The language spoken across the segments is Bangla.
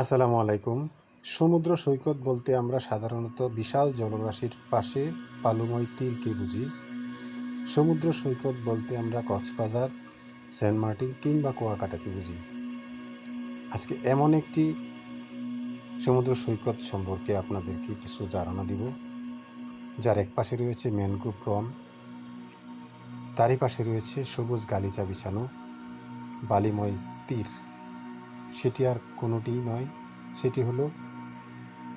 আসসালামু আলাইকুম। সমুদ্র সৈকত বলতে আমরা সাধারণত বিশাল জলরাশির পাশে পালুময় তীরকে বুঝি। সমুদ্র সৈকত বলতে আমরা কক্সবাজার, সেন্ট মার্টিন কিংবা কুয়াকাটাকে বুঝি। আজকে এমন একটি সমুদ্র সৈকত সম্পর্কে আপনাদেরকে কিছু ধারণা দিব, যার এক পাশে রয়েছে ম্যানগ্রোভ বন তারই পাশে রয়েছে সবুজ গালিচা বিছানো বালিময় তীর। সেটি আর কোনোটিই নয়। সেটি হলো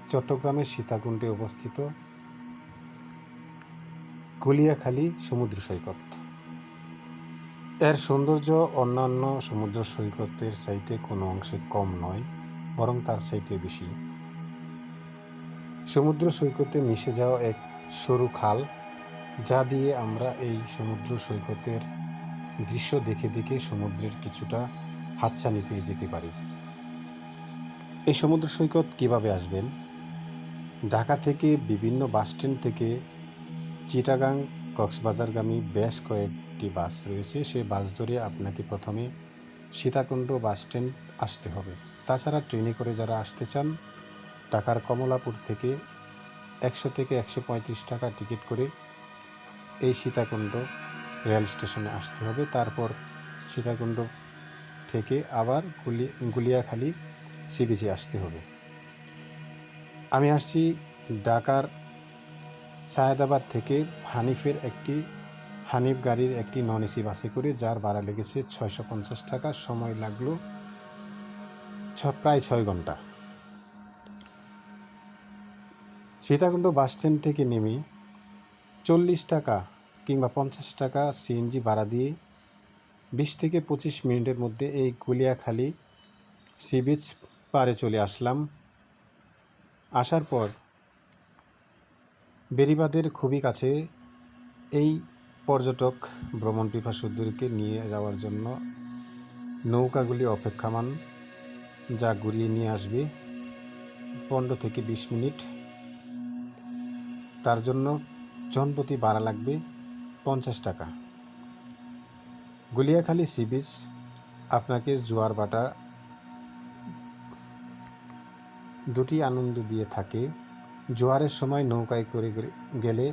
চট্টগ্রামের সীতাকুণ্ডে অবস্থিত গলিয়াখালী সমুদ্র সৈকত। এর সৌন্দর্য অন্যান্য সমুদ্র সৈকতের চাইতে কোনো অংশে কম নয়, বরং তার চাইতে বেশি। সমুদ্র সৈকতে মিশে যাওয়া এক সরু খাল, যা দিয়ে আমরা এই সমুদ্র সৈকতের দৃশ্য দেখে দেখে সমুদ্রের কিছুটা হাতছানি পেয়ে যেতে পারি। এই সমুদ্র সৈকত কীভাবে আসবেন? ঢাকা থেকে বিভিন্ন বাসস্ট্যান্ড থেকে চিটাগাং কক্সবাজারগামী বেশ কয়েকটি বাস রয়েছে। সেই বাস ধরে আপনাকে প্রথমে সীতাকুণ্ড বাসস্ট্যান্ড আসতে হবে। তাছাড়া ট্রেনে করে যারা আসতে চান, ঢাকার কমলাপুর থেকে একশো থেকে একশো পঁয়ত্রিশ টাকা টিকিট করে এই সীতাকুণ্ড রেল স্টেশনে আসতে হবে। তারপর সীতাকুণ্ড থেকে আবার গুলি গুলিয়াখালী সি বিচে আসতে হবে। আমি আসছি ঢাকার সায়েদাবাদ থেকে হানিফের একটি, হানিফ গাড়ির একটি নন এসি বাসে করে, যার ভাড়া লেগেছে ছয়শো পঞ্চাশ টাকা। সময় লাগল ছ, প্রায় ছয় ঘণ্টা। সীতাকুণ্ড বাস স্ট্যান্ড থেকে নেমে চল্লিশ টাকা কিংবা পঞ্চাশ টাকা সিএনজি ভাড়া দিয়ে বিশ থেকে পঁচিশ মিনিটের মধ্যে এই গুলিয়াখালী সি বিচ পারে চলে আসলাম। আসার পর বেরিবাদের খুবই কাছে এই পর্যটক ভ্রমণ পিপাসুদেরকে নিয়ে যাওয়ার জন্য নৌকাগুলি অপেক্ষামান, যা ঘুরিয়ে নিয়ে আসবে পনেরো থেকে বিশ মিনিট। তার জন্য জনপ্রতি ভাড়া লাগবে পঞ্চাশ টাকা। গুলিয়াখালী সি বিচ আপনাকে জোয়ার দুটি আনন্দ দিয়ে থাকে। জোয়ারের সময় নৌকায় করে গেলে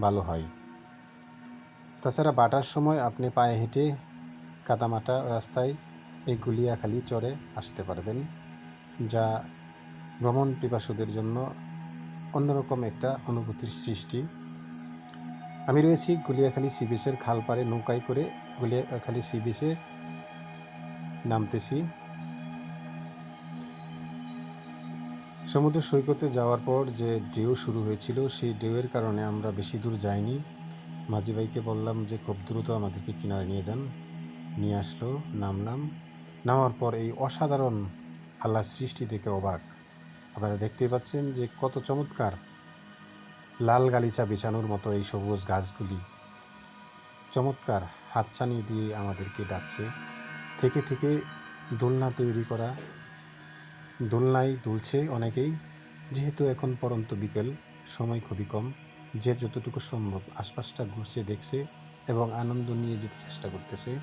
ভালো হয়। তাছাড়া বাটার সময় আপনি পায়ে হেঁটে কাদামাটা রাস্তায় এই গুলিয়াখালি চড়ে আসতে পারবেন, যা ভ্রমণ পিপাসুদের জন্য অন্যরকম একটা অনুভূতির সৃষ্টি। আমি রয়েছি গুলিয়াখালি সি বিচের খাল পাড়ে নৌকায় করে গুলিয়াখালি সি বিচে নামতেছি। সমুদ্র সৈকতে যাওয়ার পর যে ঢেউ শুরু হয়েছিল, সেই ঢেউয়ের কারণে আমরা বেশি দূর যাইনি। মাঝি ভাইকে বললাম যে, খুব দ্রুত আমাদেরকে কিনারে নিয়ে যান। নিয়ে আসলো, নামলাম। নামার পর এই অসাধারণ আল্লাহর সৃষ্টি থেকে অবাক। আপনারা দেখতে পাচ্ছেন যে, কত চমৎকার লাল গালিচা বিছানোর মতো এই সবুজ গাছগুলি। চমৎকার হাতছানি দিয়ে আমাদেরকে ডাকছে। থেকে থেকে দোলনা তৈরি করা দোলনায় দুলছে অনেকেই, যেহেতু এখন পরন্ত বিকেল, সময় খুবই কম। যে যতটুকু সম্ভব আশপাশটা ঘুরছে, দেখছে এবং আনন্দ নিয়ে যেতে চেষ্টা করতেছে।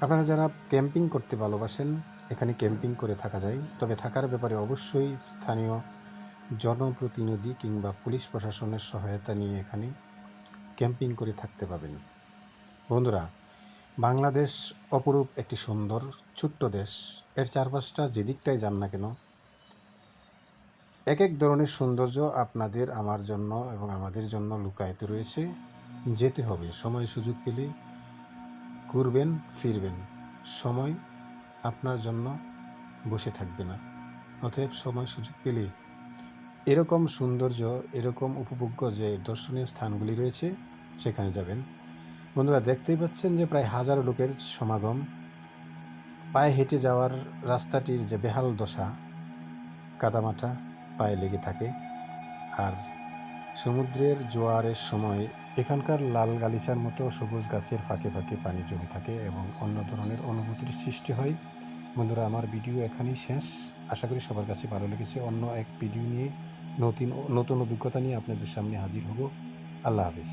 আপনারা যারা ক্যাম্পিং করতে ভালোবাসেন, এখানে ক্যাম্পিং করে থাকা যায়। তবে থাকার ব্যাপারে অবশ্যই স্থানীয় জনপ্রতিনিধি কিংবা পুলিশ প্রশাসনের সহায়তা নিয়ে এখানে ক্যাম্পিং করে থাকতে পাবেন। বন্ধুরা বাংলাদেশ অপরূপ একটি সুন্দর, ছোট্ট দেশ। এর চারপাশটা যেদিকটাই যান না কেন এক এক ধরনের সৌন্দর্য আপনাদের আমার জন্য এবং আমাদের জন্য লুকায়িত রয়েছে। যেতে হবে, সময় সুযোগ পেলে ঘুরবেন, ফিরবেন। সময় আপনার জন্য বসে থাকবে না। অতএব সময় সুযোগ পেলে এরকম সৌন্দর্য, এরকম উপভোগ্য যে দর্শনীয় স্থানগুলি রয়েছে, সেখানে যাবেন। বন্ধুরা, দেখতেই পাচ্ছেন যে প্রায় হাজারো লোকের সমাগম। পায়ে হেঁটে যাওয়ার রাস্তাটির যে বেহাল দশা, কাদামাটা পায়ে লেগে থাকে। আর সমুদ্রের জোয়ারের সময় এখানকার লাল গালিচার মতো সবুজ গাছের ফাঁকে ফাঁকে পানি জমে থাকে এবং অন্য ধরনের অনুভূতির সৃষ্টি হয়। বন্ধুরা, আমার ভিডিও এখানেই শেষ। আশা করি সবার কাছে ভালো লেগেছে। অন্য এক ভিডিও নিয়ে নতুন নতুন অভিজ্ঞতা নিয়ে আপনাদের সামনে হাজির হব। আল্লাহ হাফিজ।